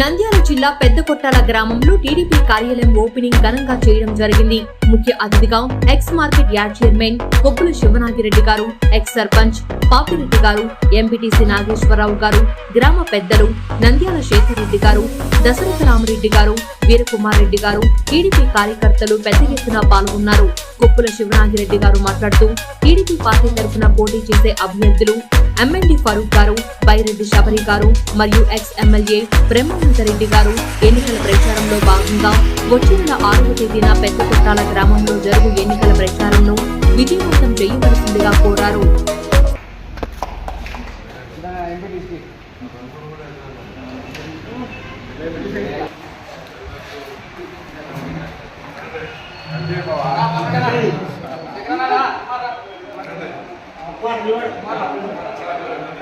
నంద్యాల జిల్లా పెద్దకొట్టాల గ్రామంలో టీడీపీ కార్యాలయం ఓపెనింగ్ ఘనంగా చేయడం జరిగింది. ముఖ్య అతిథిగా ex market yard chairman Koppula Sivanagireddy గారు ఎక్స్ సర్పంచ్ పాపిరెడ్డి గారు ఎంపీటీసీ నాగేశ్వరరావు గారు గ్రామ పెద్దలు నంద్యాల శేఖర్ రెడ్డి గారు దశరథ రామరెడ్డి గారు వీరకుమార్ రెడ్డి గారు టీడీపీ కార్యకర్తలు పెద్ద ఎత్తున పాల్గొన్నారు. కొప్పుల శివనాగిరెడ్డి గారు మాట్లాడుతూ టీడీపీ పార్టీ తరఫున పోటీ చేసే అభ్యర్థులు ఎమ్మెల్యే ఫరూక్ గారు బైరెడ్డి శబరి గారు మరియు ఎక్స్ ఎమ్మెల్యే బ్రహ్మానందరెడ్డి గారు ఎన్నికల ప్రచారంలో భాగంగా వచ్చే నెల ఆరవ తేదీన పెద్దకొట్టాల గ్రామంలో జరుగు ఎన్నికల ప్రచారంను విజయవంతం చేయవలసిందిగా కోరారు.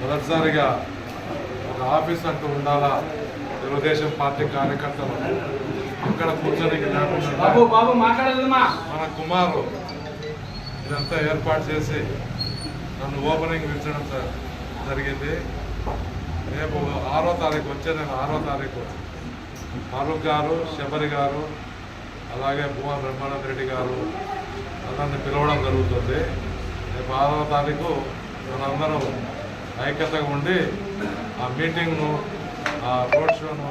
మొదటిసారిగా ఒక ఆఫీస్ అంటూ ఉండాలా తెలుగుదేశం పార్టీ కార్యకర్తలు? ఇక్కడ కూర్చొని మన కుమారు ఇదంతా ఏర్పాటు చేసి నన్ను ఓపెనింగ్ పిలిచడం జ- జరిగింది. రేపు ఆరో తారీఖు వచ్చే నెల ఆరో తారీఖు. ఫారూక్ గారు శబరి గారు అలాగే భువన బ్రహ్మానంద రెడ్డి గారు అందరిని పిలవడం జరుగుతుంది. రేపు ఆరో తారీఖు మనందరం ఐక్యతగా ఉండి ఆ మీటింగ్ను ఆ రోడ్ షోను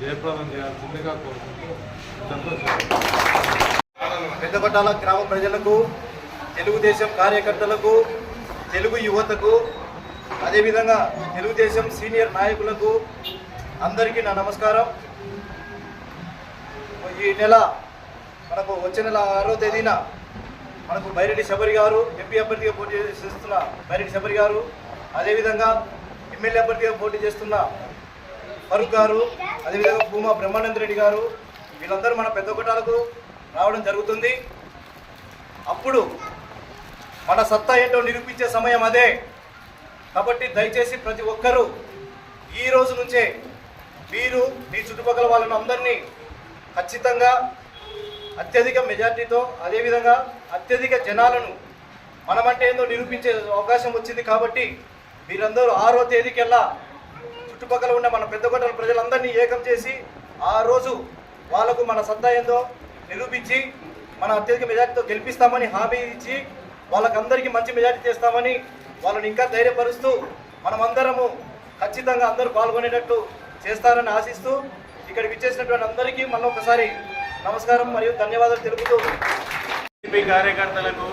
జయప్రదం చేయాల్సిందిగా కోరుకుంటూ పెద్దపట్టాల గ్రామ ప్రజలకు తెలుగుదేశం కార్యకర్తలకు తెలుగు యువతకు అదేవిధంగా తెలుగుదేశం సీనియర్ నాయకులకు అందరికీ నా నమస్కారం. ఈ నెల మనకు వచ్చే నెల ఆరో తేదీన మనకు బైరెడ్డి శబరి గారు ఎంపీ అభ్యర్థిగా పోటీ చేస్తున్న బైరెడ్డి శబరి గారు అదేవిధంగా ఎమ్మెల్యే అభ్యర్థిగా పోటీ చేస్తున్న ఫరూక్ గారు అదేవిధంగా భూమా బ్రహ్మానంద రెడ్డి గారు వీళ్ళందరూ మన పెద్ద కొట్టాలకు రావడం జరుగుతుంది. అప్పుడు మన సత్తా ఏంటో నిరూపించే సమయం అదే. కాబట్టి దయచేసి ప్రతి ఒక్కరూ ఈ రోజు నుంచే మీరు మీ చుట్టుపక్కల వాళ్ళని అందరినీ ఖచ్చితంగా అత్యధిక మెజార్టీతో అదేవిధంగా అత్యధిక జనాలను మనమంటే ఏందో నిరూపించే అవకాశం వచ్చింది కాబట్టి మీరందరూ ఆరో తేదీకెల్లా చుట్టుపక్కల ఉన్న మన పెద్దకొండల ప్రజలందరినీ ఏకం చేసి ఆ రోజు వాళ్ళకు మన సత్తా ఏందో నిరూపించి మన అత్యధిక మెజార్టీతో గెలిపిస్తామని హామీ ఇచ్చి వాళ్ళకందరికీ మంచి మెజార్టీ చేస్తామని వాళ్ళని ఇంకా ధైర్యపరుస్తూ మనమందరము ఖచ్చితంగా అందరూ పాల్గొనేటట్టు చేస్తారని ఆశిస్తూ ఇక్కడికి విచ్చేసినటువంటి అందరికీ మళ్ళీ ఒకసారి నమస్కారం మరియు ధన్యవాదాలు తెలుపుతూ టీడీపీ కార్యకర్తలకు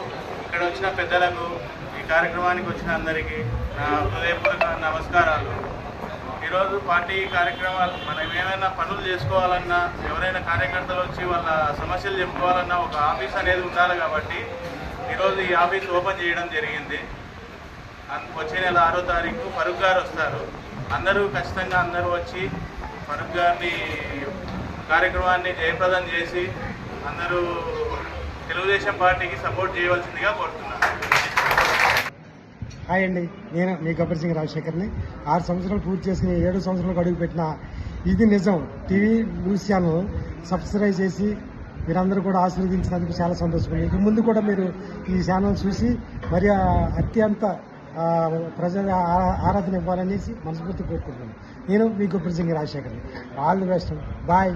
ఇక్కడ వచ్చిన పెద్దలకు ఈ కార్యక్రమానికి వచ్చిన అందరికీ నా హృదయపూర్వక నమస్కారాలు. ఈరోజు పార్టీ కార్యక్రమాలు మనం ఏమైనా పనులు చేసుకోవాలన్నా ఎవరైనా కార్యకర్తలు వచ్చి వాళ్ళ సమస్యలు చెప్పుకోవాలన్నా ఒక ఆఫీస్ అనేది ఉండాలి కాబట్టి ఈరోజు ఈ ఆఫీస్ ఓపెన్ చేయడం జరిగింది. వచ్చే నెల ఆరో తారీఖు ఫరూక్ గారు వస్తారు. అందరూ ఖచ్చితంగా అందరూ వచ్చి ఫరూక్ గారిని కార్యక్రమాన్ని జయప్రదం చేసి అందరూ తెలుగుదేశం పార్టీకి సపోర్ట్ చేయవలసిందిగా కోరుతున్నాను. హాయ్ అండి. నేను మీ గబ్బర్ సింగ్ రాజశేఖర్ని. ఆరు సంవత్సరాలు పూర్తి చేసుకుని ఏడు సంవత్సరాలకు అడుగు పెట్టిన ఇది నిజం. టీవీ న్యూస్ ఛానల్ సబ్స్క్రైబ్ చేసి మీరందరూ కూడా ఆశీర్వదించినందుకు చాలా సంతోషం. ఇక ముందు కూడా మీరు ఈ ఛానల్ చూసి మరి అత్యంత ప్రజల ఆ- ఆరాధన ఇవ్వాలనేసి మనస్ఫూర్తి కోరుకుంటున్నాను. నేను మీ Gabbar Rajasekhar all the best. Bye.